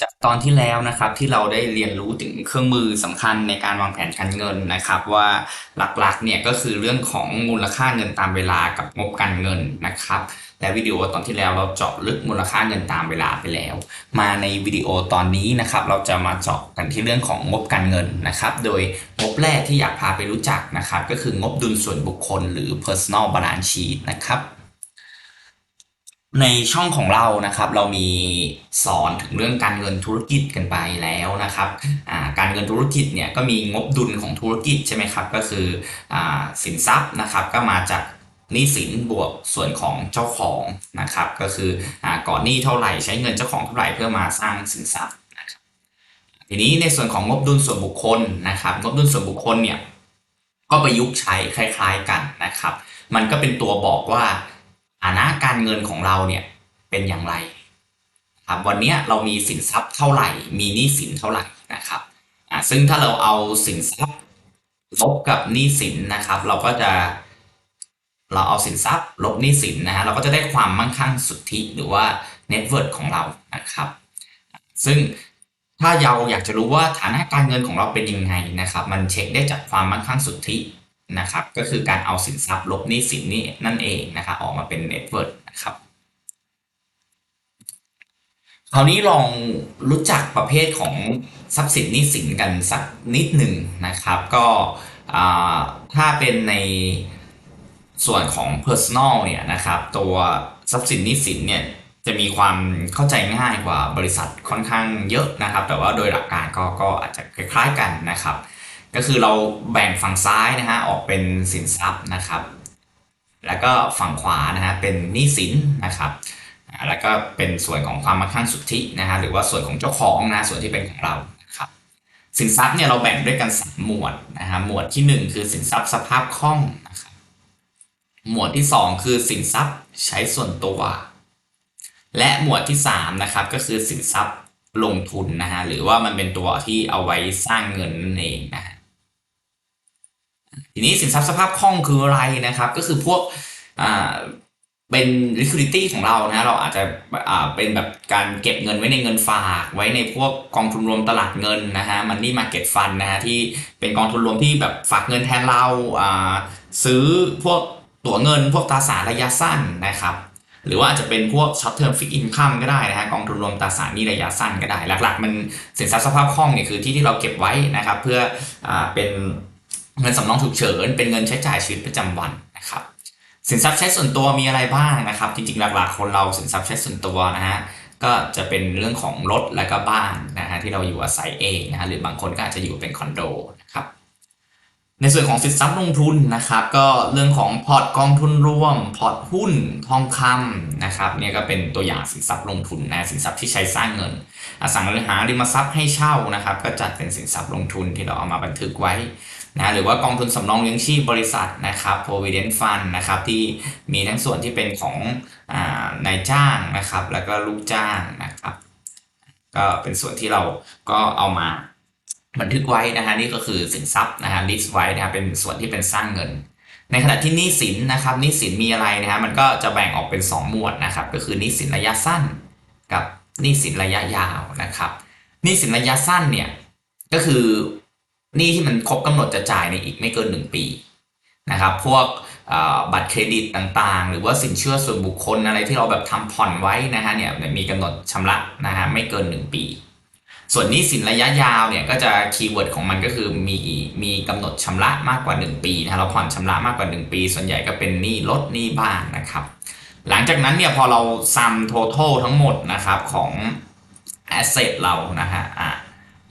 จากตอนที่แล้วนะครับที่เราได้เรียนรู้ถึงเครื่องมือสำคัญในการวางแผนการเงินนะครับ ว่าหลักๆเนี่ยก็คือเรื่องของมูลค่าเงินตามเวลากับงบการเงินนะครับ และวิดีโอตอนที่แล้วเราเจาะลึกมูลค่าเงินตามเวลาไปแล้ว มาในวิดีโอตอนนี้นะครับ เราจะมาเจาะกันที่เรื่องของงบการเงินนะครับ โดยงบแรกที่อยากพาไปรู้จักนะครับ ก็คืองบดุลส่วนบุคคล หรือ personal balance sheet นะครับ ในช่องของเรานะครับเรามีสอนถึงเรื่องการเงินธุรกิจกันไปแล้วนะครับการเงินธุรกิจเนี่ยก็มีงบดุลของธุรกิจใช่ไหมครับก็คืออสินทรัพย์นะครับก็มาจากหนี้สินบวกส่วนของเจ้าของนะครับก็คืออก่อนหนี้เท่าไหร่ใช้เงินเจ้าของเท่าไหร่เพื่อมาสร้างสินทรัพย์นะครับทีนี้ในส่วนของงบดุลส่วนบุคคลนะครับงบดุลส่วนบุคคลเนี่ยก็ประยุกต์ใช้คล้าย ๆกันนะครับ มันก็เป็นตัวบอกว่าานะการเงินของเราเนี่ยเป็นอย่างไรครับวันนี้เรามีสินทรัพย์เท่าไหร่ มีหนี้สินเท่าไหร่นะครับอ่าซึ่งถ้าเราเอาสินทรัพย์ลบกับหนี้สินนะครับ เราก็จะเราเอาสินทรัพย์ลบหนี้สินนะฮะเราก็จะได้ความมั่งคั่งสุทธิหรือว่า net worth ของเรานะครับ ซึ่งถ้าเราอยากจะรู้ว่าฐานะการเงินของเราเป็นยังไงนะครับ มันเช็คได้จากความมั่งคั่งสุทธิ นะครับ ก็คือการเอาสินทรัพย์ลบหนี้สินนี่นั่นเองนะครับออกมาเป็น net worth นะครับคราวนี้ลองรู้จักประเภทของทรัพย์สินหนี้สินกันสักนิดหนึ่งนะครับ ก็ถ้าเป็นในส่วนของ personal เนี่ยนะครับ ตัวทรัพย์สินหนี้สินเนี่ยจะมีความเข้าใจง่ายกว่าบริษัทค่อนข้างเยอะนะครับ แต่ว่าโดยหลักการก็ก็อาจจะคล้ายๆกันนะครับ ก็คือเราแบ่งฝั่งซ้ายนะฮะออกเป็นสินทรัพย์นะครับ แล้วก็ฝั่งขวานะฮะเป็นหนี้สินนะครับ แล้วก็เป็นส่วนของความมั่งคั่งสุทธินะฮะหรือว่าส่วนของเจ้าของนะส่วนที่เป็นของเราครับสินทรัพย์เนี่ยเราแบ่งด้วยกันสามหมวดนะฮะหมวดที่หนึ่งคือสินทรัพย์สภาพคล่องนะครับหมวดที่สองคือสินทรัพย์ใช้ส่วนตัว และหมวดที่สามนะครับก็คือสินทรัพย์ลงทุนนะฮะหรือว่ามันเป็นตัวที่เอาไว้สร้างเงินนั่นเองนะฮะ ทีนี้สินทรัพย์สภาพคล่องคืออะไรนะครับ ก็คือพวกเป็น liquidity ของเรานะเราอาจจะเป็นแบบการเก็บเงินไว้ในเงินฝากไว้ในพวกกองทุนรวมตลาดเงินนะฮะ money market fund นะฮะที่เป็นกองทุนรวมที่แบบฝากเงินแทนเราซื้อพวกตั๋วเงิน พวกตราสารระยะสั้นนะครับหรือว่าอาจจะเป็นพวก short term fixed income ก็ได้นะฮะกองทุนรวมตราสารหนี้ระยะสั้นก็ได้ หลักๆ มันสินทรัพย์สภาพคล่องเนี่ยคือที่ที่เราเก็บไว้นะครับ เพื่ออเป็น เงินสำรองฉุกเฉินเป็นเงินใช้จ่ายชีวิตประจำวันนะครับ สินทรัพย์ใช้ส่วนตัวมีอะไรบ้างนะครับ จริงๆหลักๆคนเราสินทรัพย์ใช้ส่วนตัวนะฮะก็จะเป็นเรื่องของรถและก็บ้านนะฮะที่เราอยู่อาศัยเองนะฮะหรือบางคนก็อาจจะอยู่เป็นคอนโดนะครับในส่วนของสินทรัพย์ลงทุนนะครับ ก็เรื่องของพอร์ตกองทุนร่วม พอร์ตหุ้นทองคำนะครับเนี่ยก็เป็นตัวอย่างสินทรัพย์ลงทุนนะสินทรัพย์ที่ใช้สร้างเงิน อสังหาริมทรัพย์ให้เช่านะครับ ก็จัดเป็นสินทรัพย์ลงทุนที่เราเอามาบันทึกไว้ นะหรือว่ากองทุนสำรองเลี้ยงชีพบริษัทนะครับ provident fund นะครับที่มีทั้งส่วนที่เป็นของอนายจ้างนะครับ แล้วก็ลูกจ้างนะครับ ก็เป็นส่วนที่เราก็เอามาบันทึกไว้นะฮะนี่ก็คือสินทรัพย์นะฮะ list ไว้นะฮะเป็นส่วนที่เป็นสร้างเงิน ในขณะที่หนี้สินนะครับหนี้สินมีอะไรนะฮะมันก็จะแบ่งออกเป็น 2 หมวดนะครับ ก็คือหนี้สินระยะสั้น กับหนี้สินระยะยาวนะครับหนี้สินระยะสั้นเนี่ยก็คือ หนี้ที่มันครบกำหนดจะจ่ายในอีกไม่เกิน 1 ปีนะครับ พวกบัตรเครดิตต่างๆ หรือว่าสินเชื่อส่วนบุคคลอะไรที่เราแบบทำผ่อนไว้นะฮะเนี่ยมีกำหนดชำระนะฮะไม่เกิน 1 ปี ส่วนนี้สินระยะยาวเนี่ยก็จะคีย์เวิร์ดของมันก็คือมีมีกำหนดชำระมากกว่า 1 ปีนะเราผ่อนชำระมากกว่า 1 ปี ส่วนใหญ่ก็เป็นหนี้รถหนี้บ้านนะครับ หลังจากนั้นเนี่ยพอเราซัมทั้งหมดนะครับของ asset เรานะฮะอะ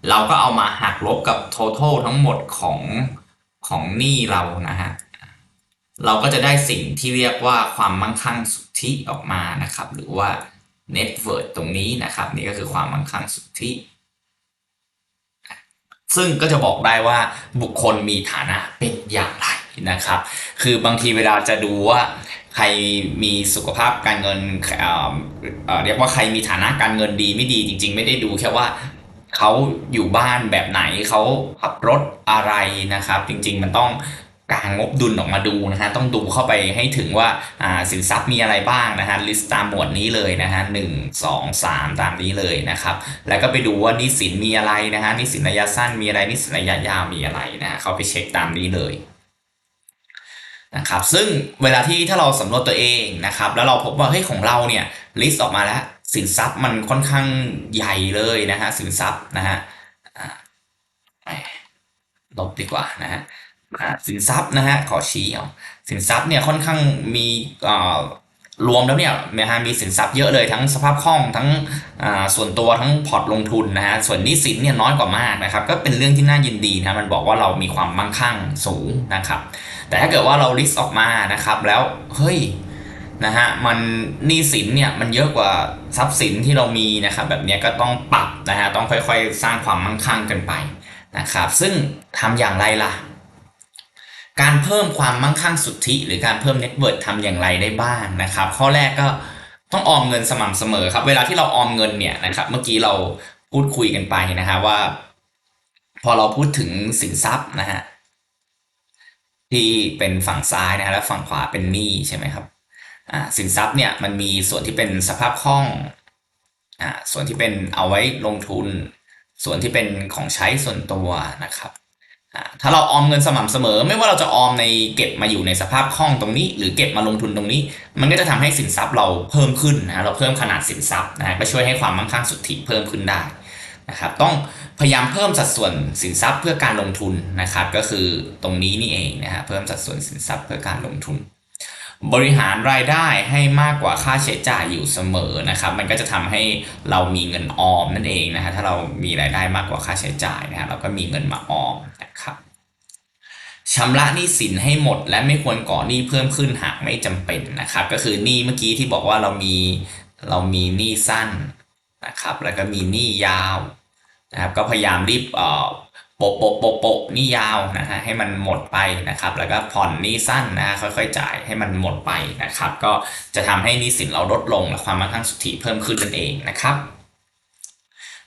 เราก็เอามาหักลบกับ total ทั้งหมดของของหนี้เรานะฮะ เราก็จะได้สิ่งที่เรียกว่าความมั่งคั่งสุทธิออกมานะครับ หรือว่า net worth ตรงนี้นะครับ นี่ก็คือความมั่งคั่งสุทธิซึ่งก็จะบอกได้ว่าบุคคลมีฐานะเป็นอย่างไรนะครับ คือบางทีเวลาจะดูว่าใครมีสุขภาพการเงินเเเรียกว่าใครมีฐานะการเงินดีไม่ดีจริง ๆ ไม่ได้ดูแค่ว่า เขาอยู่บ้านแบบไหนเขาขับรถอะไรนะครับ จริงๆมันต้องกางงบดุลออกมาดูนะฮะต้องดูเข้าไปให้ถึงว่าอ่าสินทรัพย์มีอะไรบ้างนะฮะลิสต์ตามหมวดนี้เลยนะฮะหนึ่งสองสามตามนี้เลยนะครับ แล้วก็ไปดูว่านิสินมีอะไรนะฮะนิสินระยะสั้นมีอะไรนิสินระยะยาวมีอะไรนะฮะเขาไปเช็คตามนี้เลยนะครับซึ่งเวลาที่ถ้าเราสำรวจตัวเองนะครับแล้วเราพบว่าเฮ้ยของเราเนี่ยลิสต์ออกมาแล้ว สินทรัพย์มันค่อนข้างใหญ่เลยนะฮะสินทรัพย์นะฮะลบดีกว่านะฮะสินทรัพย์นะฮะขอชี้เอาสินทรัพย์เนี่ยค่อนข้างมีอ่ารวมแล้วเนี่ยนะฮะมีสินทรัพย์เยอะเลยทั้งสภาพคล่องทั้งอ่าส่วนตัวทั้งพอร์ตลงทุนนะฮะส่วนนี้สินเนี่ยน้อยกว่ามากนะครับก็เป็นเรื่องที่น่ายินดีนะมันบอกว่าเรามีความมั่งคั่งสูงนะครับแต่ถ้าเกิดว่าเราลิสต์ออกมานะครับแล้วเฮ้ย นะฮะมันหนี้สินเนี่ยมันเยอะกว่าทรัพย์สินที่เรามีนะครับแบบนี้ก็ต้องปรับนะฮะต้องค่อยๆ สร้างความมั่งคั่งกันไปนะครับซึ่งทำอย่างไรล่ะ การเพิ่มความมั่งคั่งสุทธิ หรือการเพิ่มเน็ตเวิร์ทำอย่างไรได้บ้างนะครับข้อแรกก็ต้องออมเงินสม่ำเสมอครับ เวลาที่เราออมเงินเนี่ยนะครับเมื่อกี้เราพูดคุยกันไปนะฮะว่า พอเราพูดถึงสินทรัพย์นะฮะที่เป็นฝั่งซ้ายนะฮะและฝั่งขวาเป็นหนี้ใช่ไหมครับ สินทรัพย์เนี่ยมันมีส่วนที่เป็นสภาพคล่องอ่าส่วนที่เป็นเอาไว้ลงทุน ส่วนที่เป็นของใช้ส่วนตัวนะครับถ้าเราออมเงินสม่ำเสมอ ไม่ว่าเราจะออมในเก็บมาอยู่ในสภาพคล่องตรงนี้ หรือเก็บมาลงทุนตรงนี้ มันก็จะทำให้สินทรัพย์เราเพิ่มขึ้นนะเราเพิ่มขนาดสินทรัพย์นะก็ช่วยให้ความมั่งคั่งสุทธิเพิ่มขึ้นได้นะครับต้องพยายามเพิ่มสัดส่วนสินทรัพย์เพื่อการลงทุนนะครับ ก็คือตรงนี้นี่เองนะฮะเพิ่มสัดส่วนสินทรัพย์เพื่อการลงทุน บริหารรายได้ให้มากกว่าค่าใช้จ่ายอยู่เสมอนะครับ มันก็จะทำให้เรามีเงินออมนั่นเองนะฮะถ้าเรามีรายได้มากกว่าค่าใช้จ่ายนะฮะเราก็มีเงินมาออมนะครับชำระหนี้สินให้หมด และไม่ควรก่อหนี้เพิ่มขึ้นหากไม่จำเป็นนะครับ ก็คือหนี้เมื่อกี้ที่บอกว่าเรามีเรามีหนี้สั้นนะครับ แล้วก็มีหนี้ยาวนะครับ ก็พยายามรีบเอ่อ โปะโปะโปะโปะนี้ยาวนะฮะให้มันหมดไปนะครับ แล้วก็ผ่อนนี้สั้นนะค่อยๆ จ่ายให้มันหมดไปนะครับ ก็จะทำให้นี้สินเราลดลงและความมั่งคั่งสุทธิเพิ่มขึ้นนั่นเองนะครับ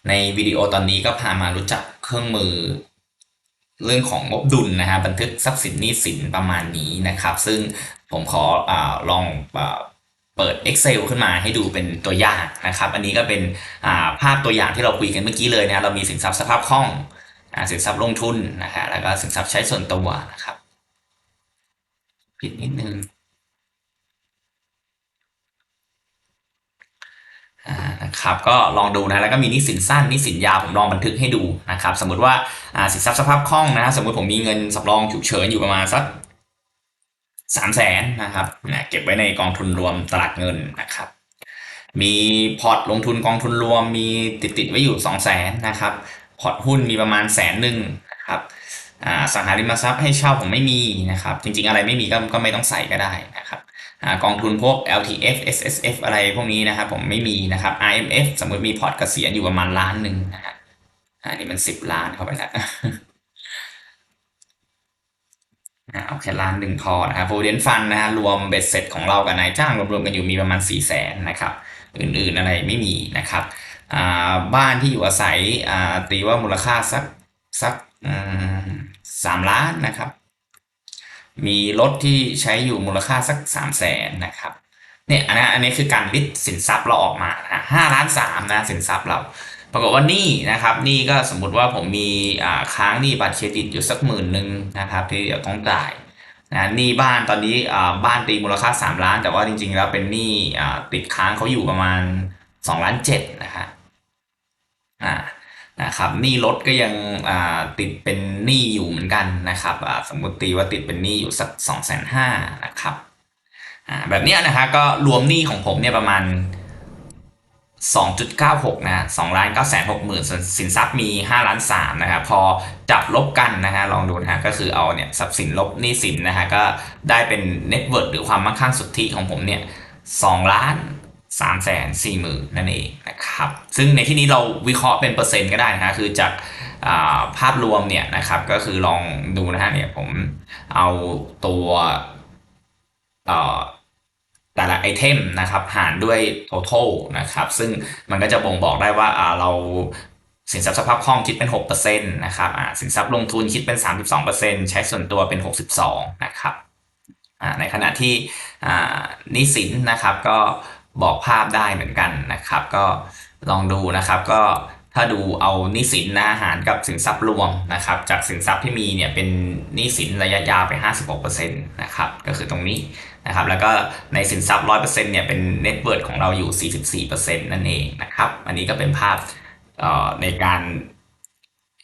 ในวิดีโอตอนนี้ก็พามารู้จักเครื่องมือ เรื่องของงบดุลนะฮะบันทึกทรัพย์สินนี้สินประมาณนี้นะครับ ซึ่งผมขออลองเปิด Excel ขึ้นมาให้ดูเป็นตัวอย่างนะครับ อันนี้ก็เป็นภาพตัวอย่างที่เราคุยกันเมื่อกี้เลยนะเรามีสินทรัพย์สภาพคล่อง สินทรัพย์ลงทุนนะฮะแล้วก็สินทรัพย์ใช้ส่วนตัวนะครับ ผิดนิดนึงนะครับก็ลองดูนะแล้วก็มีนิสินสั้นนิสินยาวผมลองบันทึกให้ดูนะครับ สมมติว่าสินทรัพย์สภาพคล่องนะสมมติผมมีเงินสำรองฉุกเฉินอยู่ประมาณสักสามแสนนะครับนะเก็บไว้ในกองทุนรวมตลาดเงินนะครับ มีพอร์ตลงทุนกองทุนรวมมีติดติดไว้อยู่สองแสนนะครับ พอร์ตหุ้นมีประมาณแสนหนึ่งนะครับสังหาริมทรัพย์ให้เช่าผมไม่มีนะครับ จริงๆอะไรไม่มีก็ก็ไม่ต้องใส่ก็ได้นะครับกองทุนพวก LTF SSF อะไรพวกนี้นะครับผมไม่มีนะครับ IMF สมมติมีพอร์ตเกษียณอยู่ประมาณล้านหนึ่งนะฮะอันนี้มันสิบล้านเข้าไปแล้วเอาแค่ล้านหนึ่งพอนะครับโ r o v i d e n t Fund นะฮะรวมเบ็ดเสร็จของเรากับนายจ้างรวมๆกันอยู่มีประมาณ4ี่แสนนะครับ อื่นๆอะไรไม่มีนะครับ บ้านที่อยู่อาศัยตีว่ามูลค่าสักสักสามล้านนะครับ มีรถที่ใช้อยู่มูลค่าสักสามแสนนะครับเนี่ยอันนี้อันนี้คือการลิสสินทรัพย์เราออกมาห้าล้านสามนะสินทรัพย์เรา ปรากฏว่านี่นะครับนี่ก็สมมุติว่าผมมีค้างหนี้บัตรเครดิตอยู่สักหมื่นหนึ่งนะครับ ที่เดี๋ยวต้องจ่ายนะหนี้บ้านตอนนี้บ้านตีมูลค่า 3 ล้าน แต่ว่าจริงๆแล้วเป็นหนี้ติดค้างเขาอยู่ประมาณ 2ล้านเจ็ดนะครับอ่านะครับหนี้รถก็ยังติดเป็นหนี้อยู่เหมือนกันนะครับสมมติตีว่าติดเป็นหนี้อยู่สักสองแสนห้านะครับแบบนี้นะฮะก็รวมหนี้ของผมเนี่ยประมาณ 2.96นะ2ล้าน9แสน6หมื่นสินทรัพย์มี 5 ล้าน3นะครับพอจับลบกันนะฮะลองดูนะฮะก็คือเอาเนี่ยทรัพย์สินลบหนี้สินนะฮะก็ได้เป็นเน็ตเวิร์ดหรือความมั่งคั่งสุทธิของผมเนี่ย2ล้าน สามแสนสี่หมื่นนั่นเองนะครับ ซึ่งในที่นี้เราวิเคราะห์เป็นเปอร์เซ็นต์ก็ได้นะคือจากภาพรวมเนี่ยนะครับก็คือลองดูนะฮะเนี่ยผมเอาตัวแต่ละไอเทมนะครับหารด้วย total นะครับ ซึ่งมันก็จะบ่งบอกได้ว่าเราสินทรัพย์สภาพคล่องคิดเป็น 6%นะครับสินทรัพย์ลงทุนคิดเป็น 32%ใช้ส่วนตัวเป็น 62 นะครับในขณะที่นี้สินนะครับก็ บอกภาพได้เหมือนกันนะครับ ก็ลองดูนะครับก็ถ้าดูเอานี้สินนะหารกับสินทรัพย์รวมนะครับ จากสินทรัพย์ที่มีเนี่ยเป็นนี้สินระยะยาวไป 56%นะครับก็คือตรงนี้นะครับ แล้วก็ในสินทรัพย์ 100%เนี่ยเป็นเน็ตเวิร์ของเราอยู่ 44%นั่นเองนะครับ อันนี้ก็เป็นภาพในการ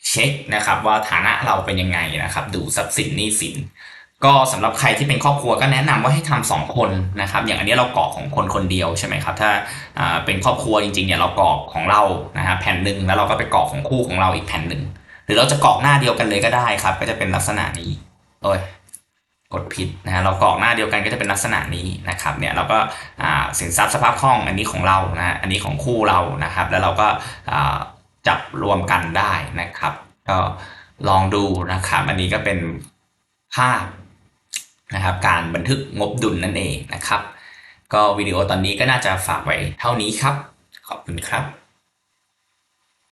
เช็คนะครับว่าฐานะเราเป็นยังไงนะครับ ดูทรัพย์สินหนี้สิน ก็สำหรับใครที่เป็นครอบครัวก็แนะนำว่าให้ทำสองคนนะครับ อย่างอันนี้เรากรอกของคนคนเดียวใช่ไหมครับ ถ้าเป็นครอบครัวจริงๆเนี่ยเรากรอกของเรานะฮะแผ่นหนึ่งแล้วเราก็ไปกรอกของคู่ของเราอีกแผ่นหนึ่งหรือเราจะกรอกหน้าเดียวกันเลยก็ได้ครับ ก็จะเป็นลักษณะนี้โอ้ยกดผิดนะฮะเรากรอกหน้าเดียวกันก็จะเป็นลักษณะนี้นะครับเนี่ยเราก็สินทรัพย์สภาพคล่องอันนี้ของเรานะอันนี้ของคู่เรานะครับ แล้วเราก็จับรวมกันได้นะครับ ก็ลองดูนะครับ อันนี้ก็เป็นภาพ นะครับการบันทึกงบดุลนั่นเองนะครับ ก็วิดีโอตอนนี้ก็น่าจะฝากไว้เท่านี้ครับ ขอบคุณครับ